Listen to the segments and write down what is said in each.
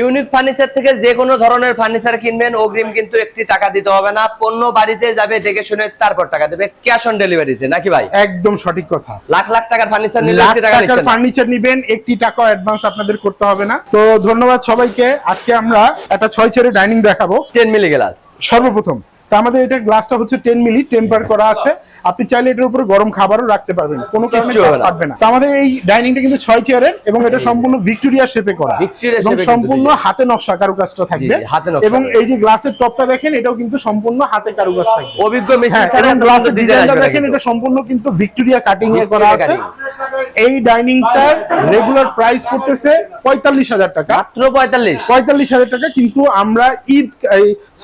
Unique furniture থেকে যে কোনো ধরনের ফার্নিচার কিনবেন অগ্রিম কিন্তু একটি টাকা দিতে হবে না। পণ্য বাড়িতে যাবে দেখে শুনে তারপর টাকা দেবে। ক্যাশ অন ডেলিভারিতে নাকি ভাই? একদম সঠিক কথা। লাখ লাখ টাকার ফার্নিচার নিলে টাকা। ফার্নিচার নিবেন একটি টাকা অ্যাডভান্স আপনাদের করতে হবে না। তো ধন্যবাদ সবাইকে। আজকে আমরা একটা ছয় চেয়ারে ডাইনিং দেখাবো। 10 মিলি গ্লাস। সর্বপ্রথম। তা আমাদের এটা গ্লাসটা হচ্ছে টেন মিলি টেম্পার করা আছে। আপনি চাইলে এটার উপরে গরম খাবারও রাখতে পারবেন। কোনো কারণে না। তো আমাদের এই ডাইনিংটা কিন্তু ছয় চেয়ারের এবং এটা সম্পূর্ণ ভিক্টোরিয়া শেপে করা। এবং সম্পূর্ণ হাতে নকশা কারুকাজটা থাকবে। এবং এই যে গ্লাসের টপটা দেখেন এটাও কিন্তু সম্পূর্ণ হাতে কারুকাজ থাকবে। অভিজ্ঞ মিস্ত্রি স্যার ছাড়া গ্লাসের ডিজাইন ডিজাইনটা দেখেন এটা সম্পূর্ণ কিন্তু ভিক্টোরিয়া কাটিং এ করা আছে। এই ডাইনিংটার রেগুলার প্রাইস পড়তেছে পঁয়তাল্লিশ হাজার টাকা। মাত্র 45 পঁয়তাল্লিশ হাজার টাকা কিন্তু আমরা ঈদ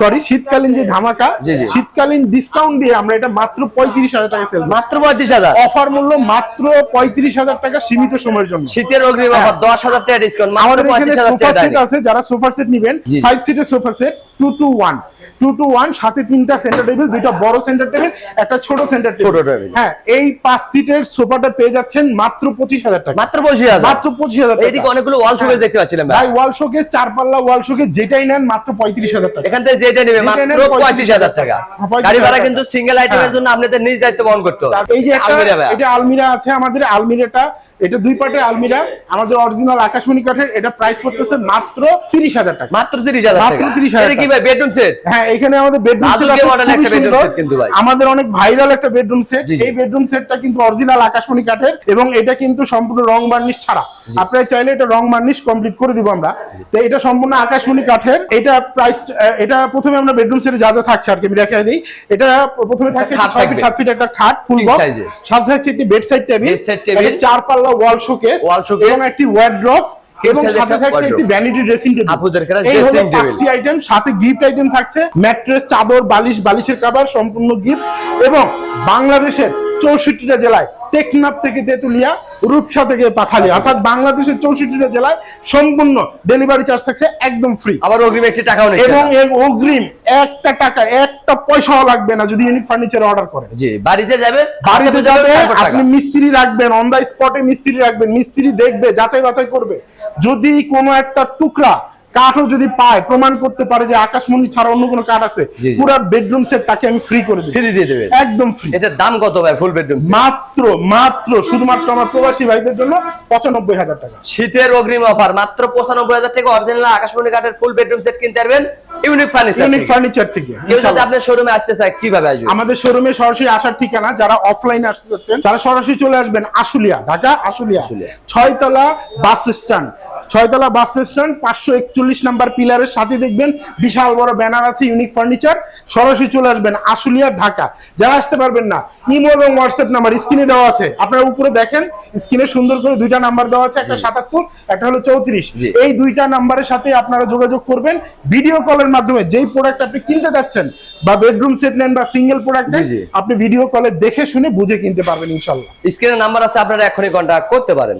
সরি শীতকালীন যে ধামাকা। শীতকালীন ডিসকাউন্ট দিয়ে আমরা এটা মাত্র পঁয়ত্রিশ হাজার টাকা সেল মাত্র 35000 অফার মূল্য মাত্র পঁয়ত্রিশ হাজার টাকা সীমিত সময়ের জন্য। শীতের অগ্রিম হ্যাঁ। অফার 10000 টাকা ডিসকাউন্ট আমাদের এখানে সোফা সেট আছে যারা সোফা সেট নেবেন ফাইভ সিটের sofa set two two one two two one সাথে তিনটা সেন্টার টেবিল দুইটা বড় সেন্টার টেবিল একটা ছোট সেন্টার টেবিল টেবিল। হ্যাঁ এই পাঁচ সিটের সোফাটা পেয়ে যাচ্ছেন মাত্র পঁচিশ হাজার টাকা। মাত্র 25000 মাত্র পঁচিশ হাজার টাকা। অনেকগুলো ওয়াল শোকেস দেখতে পাচ্ছিলাম ভাই। ভাই ওয়াল শোকে চার পাল্লা ওয়াল শোকে যেটাই নেন মাত্র পঁয়ত্রিশ হাজার টাকা। এখান থেকে যেটা নেবে মাত্র নেন 35000 টাকা। 35,000 গাড়ি ভাড়া কিন্তু সিঙ্গেল আইটেমের। জন্য আপনাদের নিজ দায়িত্ব বহন করতে হবে। এই যে একটা আলমিরা ভাই। এটা আলমিরা আছে আমাদের আলমিরাটা এটা দুই পার্টের আলমিরা আমাদের অরিজিনাল আকাশমণি কাঠের এটা প্রাইস করতেছে মাত্র তিরিশ হাজার টাকা। মাত্র 30000 মাত্র টাকা। 30,000 এটা কি ভাই বেডরুম সেট হ্যাঁ এখানে আমাদের বেডরুম সেট একটা bedroom set কিন্তু ভাই। আমাদের অনেক ভাইরাল একটা বেডরুম সেট জি, জি। এই বেডরুম সেটটা কিন্তু অরিজিনাল আকাশমণি কাঠের এবং এটা কিন্তু সম্পূর্ণ রং বার্নিশ ছাড়া। আপনারা চাইলে এটা রং বার্নিশ কমপ্লিট করে দিব আমরা। তো এটা সম্পূর্ণ আকাশমণি কাঠের। এটা প্রাইস এটা প্রথমে আমরা বেডরুম সেটে যা যা থাকছে আর কি আমি দেখাই দিই। এটা প্রথমে থাকছে ফিট একটা খাট ফুল বক্স সাথে থাকছে একটি বেড সাইড টেবিল চার পাল্লা ওয়াল শোকেস। এবং একটি ওয়ার্ড্রপ এবং সাথে থাকছে একটি ভ্যানিটি ড্রেসিং টেবিল আপুদের কেনা এই হলো পাঁচটি আইটেম সাথে গিফট আইটেম থাকছে। ম্যাট্রেস চাদর বালিশ বালিশের কাভার সম্পূর্ণ গিফট এবং বাংলাদেশের চৌষট্টিটা জেলায় টেকনাফ থেকে তেতুলিয়া রূপসা থেকে পাথালিয়া অর্থাৎ বাংলাদেশের চৌষট্টিটা জেলায় সম্পূর্ণ ডেলিভারি চার্জ থাকছে একদম ফ্রি আবার অগ্রিম একটি টাকাও নিচ্ছে এবং এর অগ্রিম একটা টাকা একটা পয়সাও লাগবে না যদি ইউনিক ফার্নিচার অর্ডার করেন জি বাড়িতে যাবে বাড়িতে যাবে আপনি মিস্ত্রি রাখবেন অন দা স্পটে মিস্ত্রি রাখবেন মিস্ত্রি দেখবে যাচাই বাছাই করবে। যদি কোনো একটা টুকরা কাঠও যদি পায় প্রমাণ করতে পারে যে আকাশমণি ছাড়া অন্য কোনো কাঠ আছে। পুরো বেডরুম সেট তাকে আমি ফ্রি করে দিই ফ্রি দিয়ে দেবে একদম ফ্রি এটার দাম কত ভাই ফুল বেডরুম মাত্র মাত্র শুধুমাত্র আমার প্রবাসী ভাইদের জন্য পঁচানব্বই হাজার টাকা। শীতের অগ্রিম অফার মাত্র পঁচানব্বই হাজার থেকে অরিজিনাল আকাশমণি কাঠের ফুল বেডরুম সেট কিনতে পারবেন ইউনিক ফার্নিচার ইউনিক ফার্নিচার থেকে কেউ যদি। আপনার শোরুমে আসতে চায় কীভাবে আসবে? আমাদের শোরুমে সরাসরি আসার ঠিকানা যারা অফলাইনে আসতে যাচ্ছেন তারা সরাসরি চলে আসবেন Ashulia Dhaka Ashulia. ছয়তলা bus stand ছয়তলা bus stand পাঁচশো একচল্লিশ নাম্বার পিলারের সাথে দেখবেন বিশাল বড় ব্যানার আছে ইউনিক ফার্নিচার সরাসরি চলে আসবেন আশুলিয়া ঢাকা। যারা আসতে পারবেন না ইমো এবং হোয়াটসঅ্যাপ নাম্বার স্ক্রিনে দেওয়া আছে। আপনারা উপরে দেখেন স্ক্রিনে সুন্দর করে দুইটা নাম্বার দেওয়া আছে একটা সাতাত্তর একটা হলো চৌত্রিশ। এই দুইটা নাম্বারের সাথে আপনারা যোগাযোগ করবেন ভিডিও কলের মাধ্যমে। যেই প্রোডাক্ট আপনি কিনতে যাচ্ছেন বা বেডরুম সেট নেন বা সিঙ্গেল প্রোডাক্ট। আপনি ভিডিও কলে দেখে শুনে বুঝে কিনতে পারবেন ইনশাল্লাহ। স্ক্রিনে নাম্বার আছে আপনারা এখনই কন্ট্যাক্ট করতে পারেন।